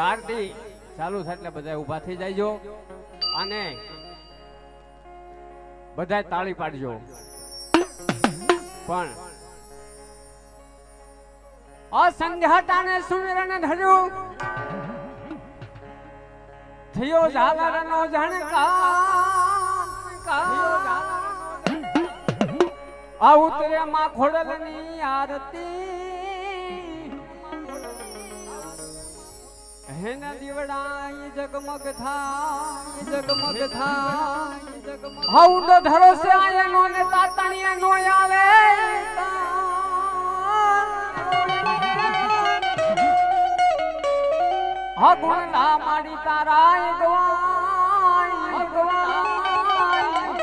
આરતી ચાલુ થાય એટલે બધા ઊભા થઈ જાયજો. અને બધા તાળી પાડજો. પણ અસંધ્યા ટાણે ધર્યું થયો ઝાલરનો જાણકાર આ ઉતરે માં ખોડલની આરતી. હેન દીવડાય જગમગ થાય જગમગ થાય જગમગ હા તો ધરો આયે નો ને તાતણીએ નો આવે. હા ગુણ ના માડી તારાય ગવાય ગવાય.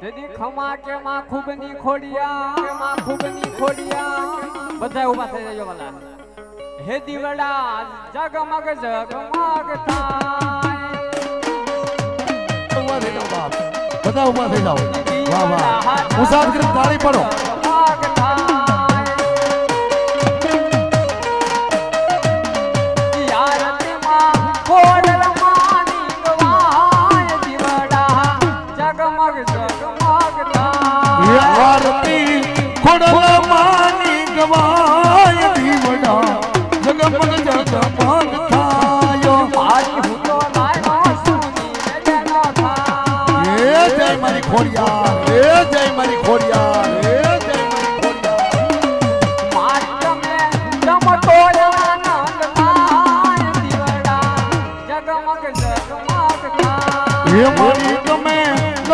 તેથી ખમા કે માં ખૂબની ખોડિયા, માં ખૂબ ખૂબની ખોડિયા. બધા ઊભા થઈ જાય વાલા હે દીવડા જગમગ જગમગ થાય. બધા ઊભા થઈ જાઓ. વાહ વાહ. મુસાદ તાળી પડો.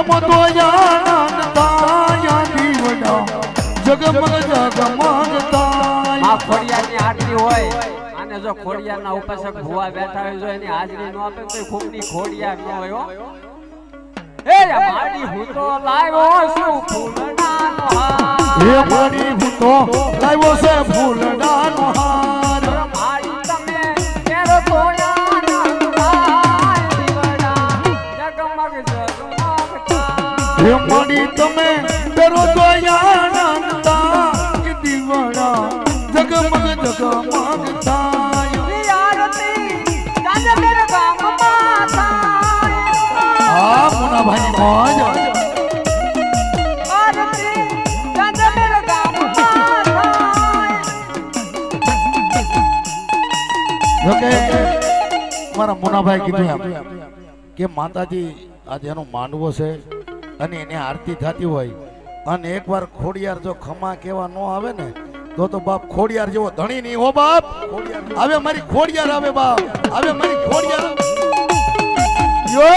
ગમો તો દીવડા જગમગ જગમગ આ ખોડિયારની આરતી હોય અને જો ખોડિયારના ઉપાસક ભુવા બેઠા હોય જો એની હાજરી ન આપે તો ખૂબની ખોડિયા ન હોય હો. એ મારી હું તો લાવ્યો છું ફૂલડાનો હાર. એ મારી હું તો લાવ્યો છે ફૂલડાનો હાર. એ તમે કરો તો આનંદ જગમગ જગમગતા આ મુનાભાઈ મોજ. જોકે મારા મુનાભાઈ કીધું એમ કે માતાજી આજે એનો માંડવો છે અને એને આરતી થતી હોય. અને એકવાર ખોડિયાર જો ખમા કેવા ન આવે ને તો તો બાપ ખોડિયાર જેવો ધણી નહીં હો બાપ. હવે મારી ખોડિયાર આવે બાપ. હવે મારી ખોડિયાર. યો!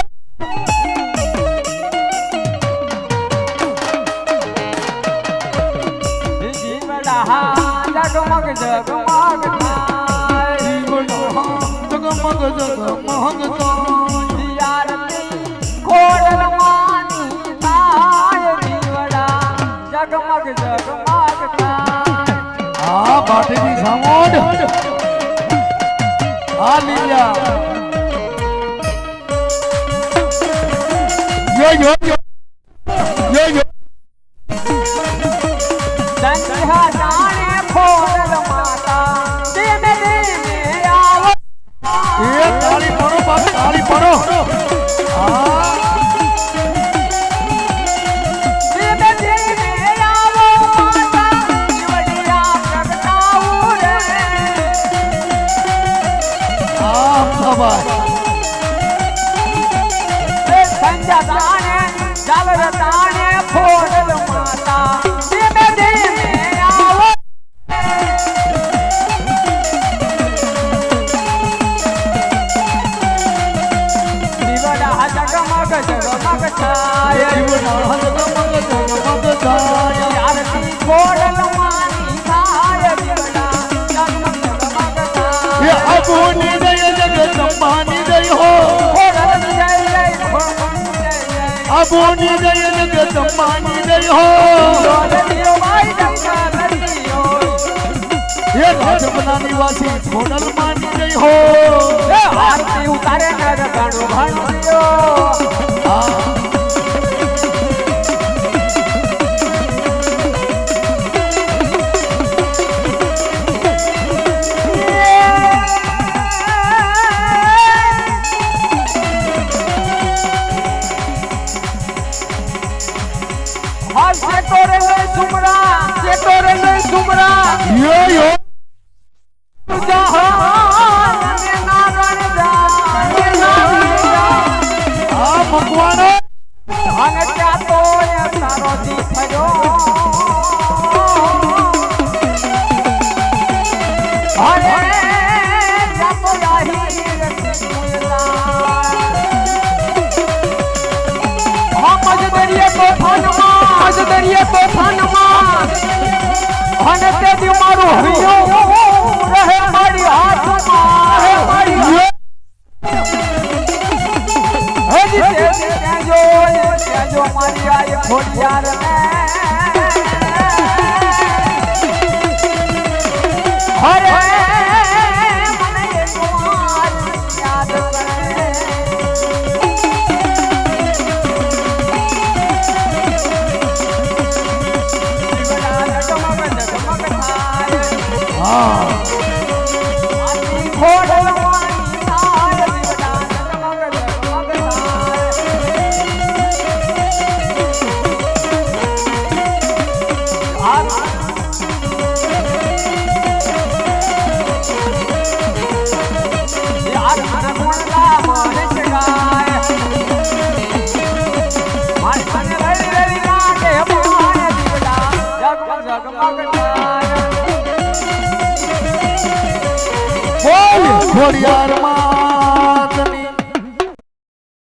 જગમગ જગમગ જગમગ જગમગ જગમગ જગમગ આ બાટીની સામોડ આ લીલા. યો યો અબોની દય જગદંબાની હો જય જય જય જય અબોની દય જગદંબાની દય હો એ રાજપના નિવાસી ખોડલ માની દય હો આરતી ઉતારે ઘણું લ્યો શેટોરે નહીં સુમરા શેટોરે નહીં સુમરા યો યો. ભગવાન. અને ત્યાં તો તારો જી થયો. આ તોફાનમાં અને તેથી મારું હૈયું રહે મારી હાથમાં. રહે મારી હજી તેથી ત્યાં જો ત્યાં જો મારી આય ખોડિયાર ને ખોડિયારમાં